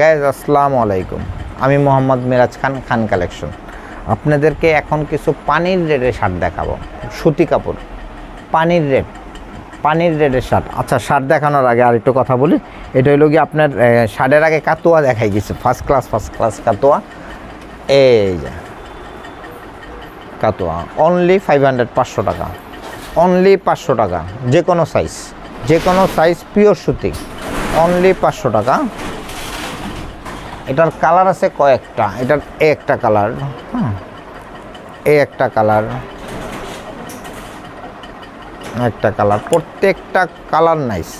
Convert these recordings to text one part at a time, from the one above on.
Guys আসসালামু আলাইকুম। আমি মোহাম্মদ মিরাজ খান খান কালেকশন আপনাদেরকে এখন কিছু পানির রেডের শার্ট দেখাবো। সুতি কাপড়। পানির রেড। পানির রেডের শার্ট। আচ্ছা শার্ট দেখানোর আগে আর একটু কথা বলি। এটা হলো কি আপনার শার্টের আগে কাতোয়া দেখাই গেছে ফার্স্ট ক্লাস ফার্স্ট ক্লাস কাতোয়া। এই যে, কাতোয়া। অনলি ফাইভ হান্ড্রেড পাঁচশো টাকা। অনলি পাঁচশো টাকা। যে কোনো সাইজ যে কোনো সাইজ পিওর সুতি। অনলি পাঁচশো টাকা। এটার কালার আছে কয়েকটা, এটার এ একটা কালার হ্যাঁ এ একটা কালার একটা কালার, প্রত্যেকটা কালার নাইস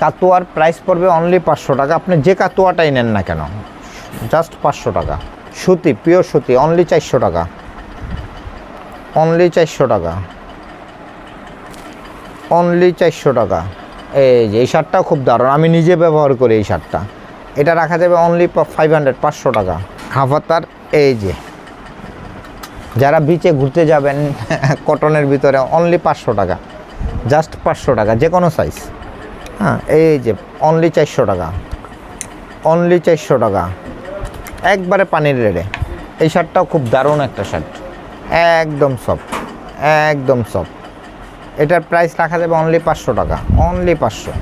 কাতুয়ার প্রাইস পড়বে অনলি পাঁচশো টাকা, আপনি যে কাতুয়াটাই নেন না কেন জাস্ট পাঁচশো টাকা। সুতি পিওর সুতি অনলি চারশো টাকা। অনলি চারশো টাকা। অনলি চারশো টাকা। এই যে এই শার্টটাও খুব দারুণ, আমি নিজে ব্যবহার করি এই শার্টটা। এটা রাখা যাবে অনলি ফাইভ হান্ড্রেড পাঁচশো টাকা। হাফাতার এই যে, যারা বিচে ঘুরতে যাবেন কটনের ভিতরে অনলি পাঁচশো টাকা। জাস্ট পাঁচশো টাকা, যে কোনো সাইজ হ্যাঁ এই যে অনলি চারশো টাকা। অনলি চারশো টাকা। একবারে পানির রেডে। এই শার্টটাও খুব দারুণ একটা শার্ট। একদম সফট একদম সফট এটার প্রাইস রাখা যাবে অনলি পাঁচশো টাকা। অনলি পাঁচশো।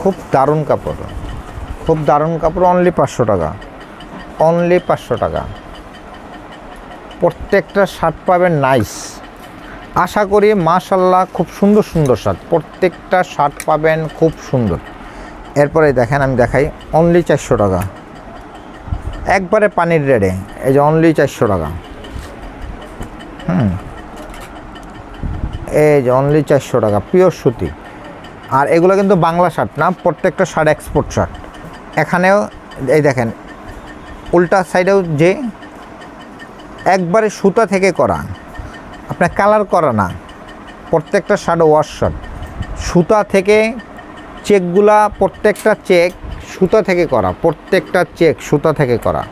খুব দারুণ কাপড়। খুব দারুণ কাপড় অনলি পাঁচশো টাকা। অনলি পাঁচশো টাকা। প্রত্যেকটা শার্ট পাবেন নাইস আশা করি মাশাল্লাহ খুব সুন্দর সুন্দর শার্ট প্রত্যেকটা শার্ট পাবেন খুব সুন্দর। এরপরে দেখেন, আমি দেখাই অনলি চারশো টাকা। একবারে পানির রেডে এই যে অনলি চারশো টাকা। হুম। এই যে অনলি চারশো টাকা পিওর সুতি। আর এগুলো কিন্তু বাংলা শার্ট না, প্রত্যেকটা শার্ট এক্সপোর্ট শার্ট এখানেও, এই দেখেন, উল্টা সাইডেও যে একবারে সুতা থেকে করা, আপনার কালার করা না, প্রত্যেকটা শার্ট ওয়াশ শার্ট সুতা থেকে চেকগুলা, প্রত্যেকটা চেক সুতা থেকে করা, প্রত্যেকটা চেক সুতা থেকে করা,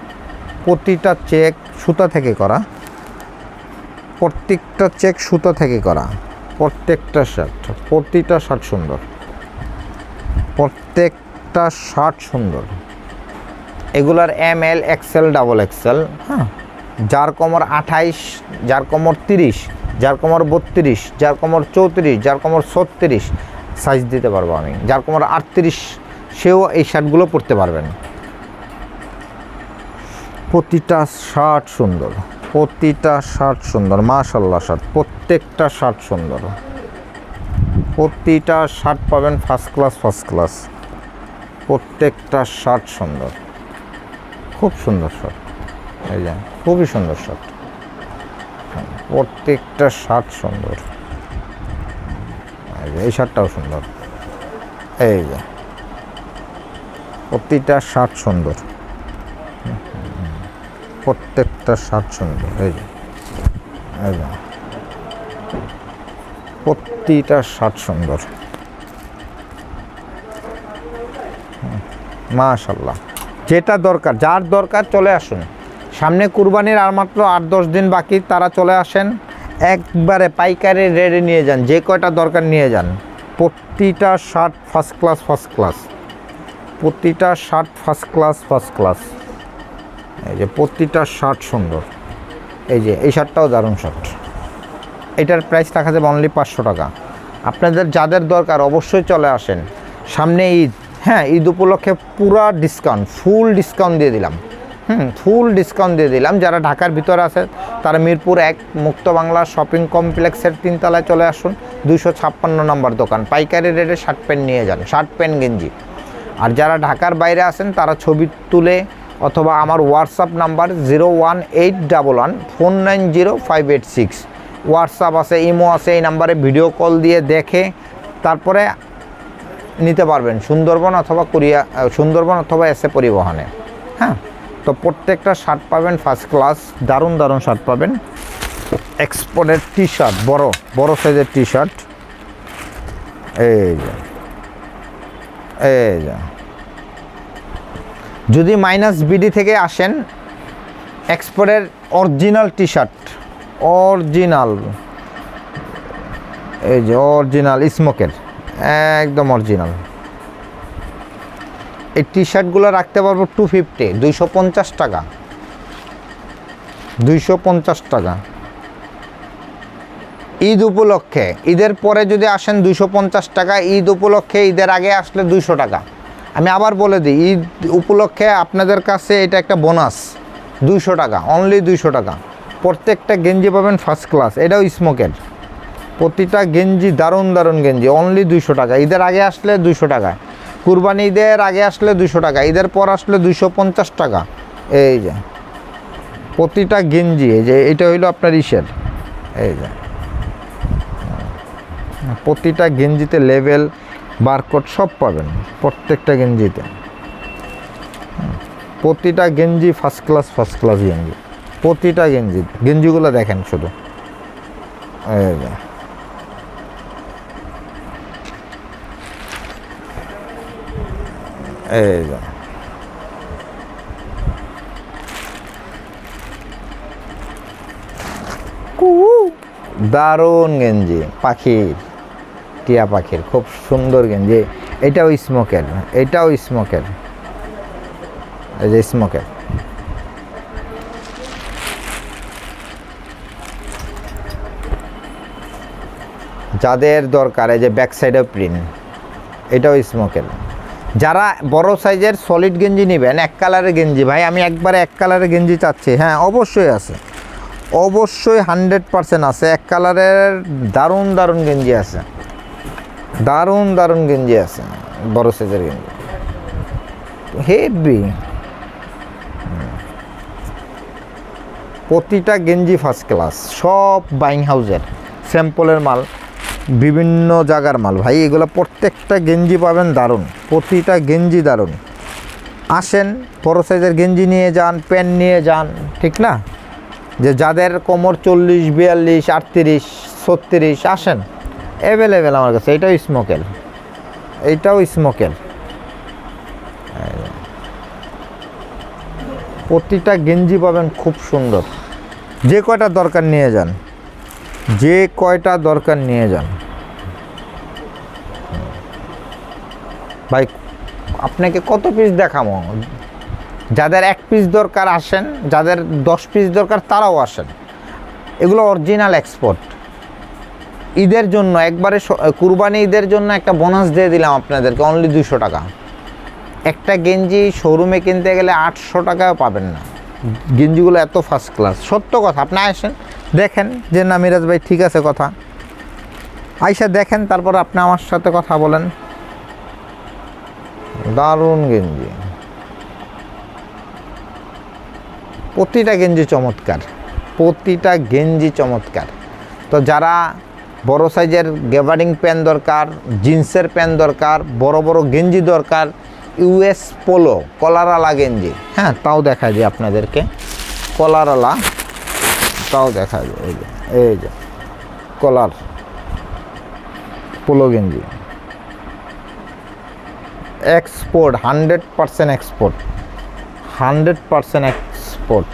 প্রতিটা চেক সুতা থেকে করা, প্রত্যেকটা চেক সুতা থেকে করা, প্রত্যেকটা শার্ট প্রতিটা শার্ট সুন্দর। প্রত্যেকটা শার্ট সুন্দর। এগুলার M L XL double XL হ্যাঁ। যার কোমর আঠাইশ, যার কোমর তিরিশ, যার কোমর বত্রিশ, যার কোমর চৌত্রিশ, যার কোমর ছত্রিশ সাইজ দিতে পারব আমি। যার কোমর আটত্রিশ, সেও এই শার্টগুলো পরতে পারবেন। প্রতিটা শার্ট সুন্দর, প্রতিটা শার্ট সুন্দর মাশাল্লাহ শার্ট, প্রত্যেকটা শার্ট সুন্দর। প্রতিটা শার্ট পাবেন ফার্স্ট ক্লাস ফার্স্ট ক্লাস প্রত্যেকটা শার্ট সুন্দর। খুব সুন্দর শার্ট এই যে, খুবই সুন্দর শার্ট প্রত্যেকটা শার্ট সুন্দর। এই শার্টটাও সুন্দর। এই যে, প্রতিটা শার্ট সুন্দর। প্রত্যেকটা শার্ট সুন্দর, এই যে এই যে। প্রতিটা শার্ট সুন্দর। মাশাল্লাহ যেটা দরকার, যার দরকার চলে আসুন। সামনে কুরবানির আর মাত্র আট দশ দিন বাকি, তারা চলে আসেন, একবারে পাইকারি রেডি নিয়ে যান, যে কয়টা দরকার নিয়ে যান। প্রতিটা shirt first class first class প্রতিটা shirt first class first class এই যে প্রতিটা শার্ট সুন্দর। এই যে, এই শার্টটাও দারুণ শার্ট এটার প্রাইস রাখা যাবে অনলি পাঁচশো টাকা। আপনাদের যাদের দরকার অবশ্যই চলে আসেন। সামনে ঈদ হ্যাঁ ঈদ উপলক্ষে পুরা ডিসকাউন্ট ফুল ডিসকাউন্ট দিয়ে দিলাম। হুম ফুল ডিসকাউন্ট দিয়ে দিলাম। যারা ঢাকার ভিতরে আছে, তারা মিরপুর এক, মুক্ত বাংলা শপিং কমপ্লেক্সের তিনতলায় চলে আসুন। দুশো ছাপ্পান্ন নম্বর দোকান। পাইকারি রেটে শার্ট প্যান্ট নিয়ে যান শার্ট প্যান্ট গেঞ্জি। আর যারা ঢাকার বাইরে আছেন, তারা ছবি তুলে অথবা আমার WhatsApp number zero one eight double one, four nine zero five eight six. WhatsApp আছে, ইমো আছে, এই নাম্বারে ভিডিও কল দিয়ে দেখে, তারপরে নিতে পারবেন। সুন্দরবন অথবা কুরিয়া সুন্দরবন অথবা এসে পরিবহনে। হ্যাঁ? তো প্রত্যেকটা শার্ট পাবেন ফার্স্ট ক্লাস দারুণ দারুণ শার্ট পাবেন। এক্সপোর্টের টি শার্ট বড় বড় সাইজের টি শার্ট এই যদি মাইনাস বিডি থেকে আসেন এক্সপোর্টের অরিজিনাল টি শার্ট অরিজিনাল এই যে অরিজিনাল স্মোকের একদম অরিজিনাল এই টি শার্টগুলো রাখতে পারব টু ফিফটি দুইশো পঞ্চাশ টাকা। দুইশো পঞ্চাশ টাকা। ঈদ উপলক্ষে, ঈদের পরে যদি আসেন দুইশো পঞ্চাশ টাকা, ঈদ উপলক্ষে, ঈদের আগে আসলে দুইশো টাকা। আমি আবার বলে দিই, ঈদ উপলক্ষে আপনাদের কাছে এটা একটা বোনাস দুইশো টাকা অনলি দুইশো টাকা। প্রত্যেকটা গেঞ্জি পাবেন ফার্স্ট ক্লাস এটাও স্মোকের প্রতিটা গেঞ্জি, দারুণ দারুণ গেঞ্জি অনলি দুইশো টাকা। ঈদের আগে আসলে দুইশো টাকা। কুরবানি ঈদের আগে আসলে দুইশো টাকা। ঈদের পর আসলে দুইশো পঞ্চাশ টাকা। এই যে, প্রতিটা গেঞ্জি, এই যে, এটা হইল আপনার ইসের। এই যে প্রতিটা গেঞ্জিতে লেভেল, বারকোড সব পাবেন প্রত্যেকটা গেঞ্জিতে। প্রতিটা গেঞ্জি ফার্স্ট ক্লাস ফার্স্ট ক্লাস গেঞ্জি। প্রতিটা গেঞ্জি, গেঞ্জিগুলো দেখেন শুধু। এই যে এই দারুণ গেঞ্জি পাখির টিয়া পাখির, খুব সুন্দর গেঞ্জি। এটাও স্মোকের এটাও স্মোকের। এই যে স্মোকের। যাদের দরকার, এই যে ব্যাক সাইডে প্রিন্ট এটাও স্মোকের। যারা বড় সাইজের সলিড গেঞ্জি নেবেন, এক কালারের গেঞ্জি, ভাই, আমি একবারে এক কালারের গেঞ্জি চাচ্ছি। হ্যাঁ অবশ্যই আছে। অবশ্যই হান্ড্রেড পার্সেন্ট আছে। এক কালারের দারুণ দারুণ গেঞ্জি আছে। দারুণ দারুণ গেঞ্জি আছে। বড় সাইজের গেঞ্জি। হেভি প্রতিটা গেঞ্জি ফার্স্ট ক্লাস সব বাইং হাউজের স্যাম্পলের মাল। বিভিন্ন জায়গার মাল। ভাই, এগুলো প্রত্যেকটা গেঞ্জি পাবেন দারুণ। প্রতিটা গেঞ্জি দারুণ। আসেন, বড় সাইজের গেঞ্জি নিয়ে যান, প্যান্ট নিয়ে যান, ঠিক না? যে যাদের কোমর চল্লিশ, বিয়াল্লিশ, আটত্রিশ, ছত্রিশ, আসেন। অ্যাভেলেবেল আমার কাছে। এটাও স্মোকেল। এইটাও স্মোকেল। প্রতিটা গেঞ্জি পাবেন খুব সুন্দর। যে কয়টা দরকার নিয়ে যান। যে কয়টা দরকার নিয়ে যান। ভাই, আপনাকে কত পিস দেখাবো? যাদের এক পিস দরকার আসেন, যাদের দশ পিস দরকার তারাও আসেন। এগুলো অরিজিনাল এক্সপোর্ট ঈদের জন্য একবারে কুরবানি ঈদের জন্য একটা বোনাস দিয়ে দিলাম আপনাদেরকে অনলি দুশো টাকা। একটা গেঞ্জি শোরুমে কিনতে গেলে আটশো টাকাও পাবেন না। গেঞ্জিগুলো এত ফার্স্ট ক্লাস সত্য কথা, আপনি আসেন দেখেন যে না, মিরাজ ভাই, ঠিক আছে কথা। আইসা দেখেন, তারপর আপনি আমার সাথে কথা বলেন। দারুণ গেঞ্জি। প্রতিটা গেঞ্জি চমৎকার। প্রতিটা গেঞ্জি চমৎকার। তো যারা বড় সাইজের গেভারিং প্যান দরকার, জিন্সের প্যান দরকার, বড় বড় গেঞ্জি দরকার, ইউএস পোলো কলারালা গেঞ্জি। হ্যাঁ তাও দেখা যায় আপনাদেরকে। কলারালা তাও দেখা যায়। এই যে এই যে, কলার, পোলো গেঞ্জি। Export hundred percent export hundred percent export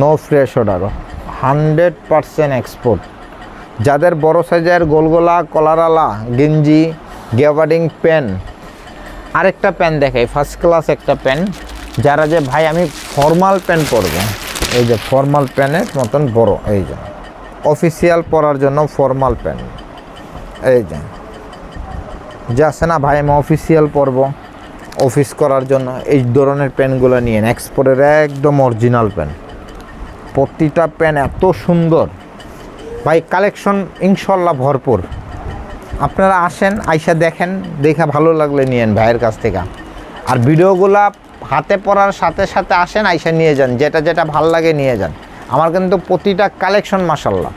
no fresh order hundred percent export যাদের বড় সাইজের গোলগোলা, কলারালা, গেঞ্জি গেভারিং প্যান আরেকটা প্যান দেখাই ফার্স্ট ক্লাস একটা প্যান যারা যে, ভাই, আমি ফর্মাল প্যান পরবো। এই যে ফর্মাল প্যানের মতন বড়, এই যে। অফিসিয়াল পরার জন্য ফর্মাল প্যান এই যে। যে আছে না ভাই, আমি অফিসিয়াল পরব। অফিস করার জন্য এই ধরনের প্যানগুলো নিয়ে এক্সপোর্টের একদম অরিজিনাল প্যান প্রতিটা প্যান এত সুন্দর। ভাই কালেকশন ইনশাল্লাহ ভরপুর। আপনারা আসেন, আইসা দেখেন, দেখা ভালো লাগলে নিয়েন ভাইয়ের কাছ থেকে। আর ভিডিওগুলা হাতে পড়ার সাথে সাথে আসেন, আইসা নিয়ে যান। যেটা যেটা ভালো লাগে নিয়ে যান। আমার কিন্তু প্রতিটা কালেকশন মাসাল্লাহ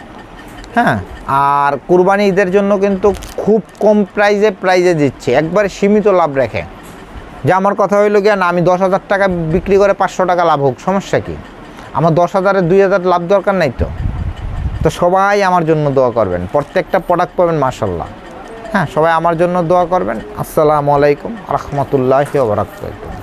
হ্যাঁ? আর কুরবানি ঈদের জন্য কিন্তু খুব কম প্রাইজে প্রাইজে দিচ্ছে। একবারে সীমিত লাভ রেখে। যে আমার কথা হইল গিয়া, না, আমি দশ হাজার টাকা বিক্রি করে পাঁচশো টাকা লাভ হোক, সমস্যা কি? আমার দশ হাজারের দুই হাজার লাভ দরকার নাই তো। তো সবাই আমার জন্য দোয়া করবেন। প্রত্যেকটা প্রোডাক্ট পাবেন মাসাল্লাহ হ্যাঁ সবাই আমার জন্য দোয়া করবেন। আসসালামু আলাইকুম রহমতুল্লাহ বারাকাতুহু।